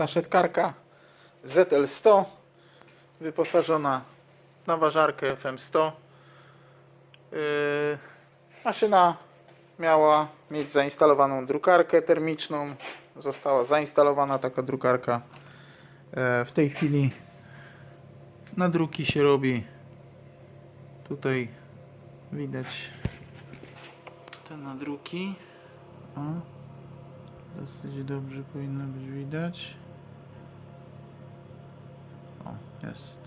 Saszetkarka ZL100 wyposażona w naważarkę FM100. Yy, maszyna miała mieć zainstalowaną drukarkę termiczną. Została zainstalowana taka drukarka. E, W tej chwili nadruki się robi. Tutaj widać te nadruki. O. Dosyć dobrze powinno być widać. O, jest.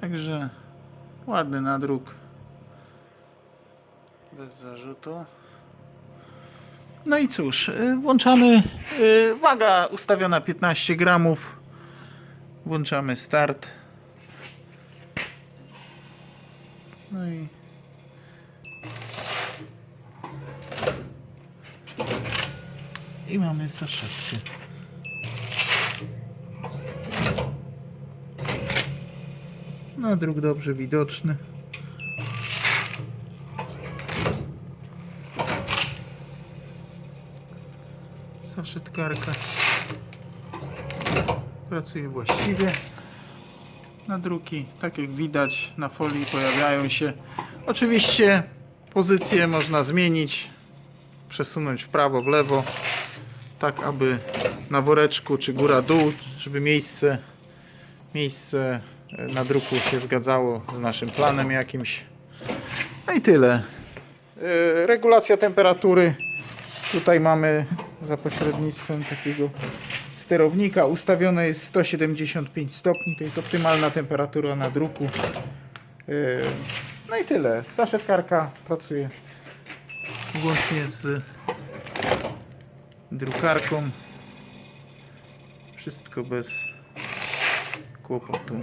Także ładny nadruk. Bez zarzutu. No i cóż, y, włączamy. y, Waga ustawiona 15 gramów. Włączamy start. No i I mamy saszetkę. Nadruk dobrze widoczny. Saszetkarka pracuje właściwie. Nadruki, tak jak widać na folii pojawiają się. Oczywiście pozycję można zmienić, przesunąć w prawo, w lewo tak aby na woreczku czy góra dół, żeby miejsce miejsce na druku się zgadzało z naszym planem jakimś. No i tyle. E, Regulacja temperatury. Tutaj mamy za pośrednictwem takiego sterownika ustawione jest 175 stopni, to jest optymalna temperatura na druku. E, No i tyle. Saszetkarka pracuje włącznie z drukarką. Wszystko bez Copantum.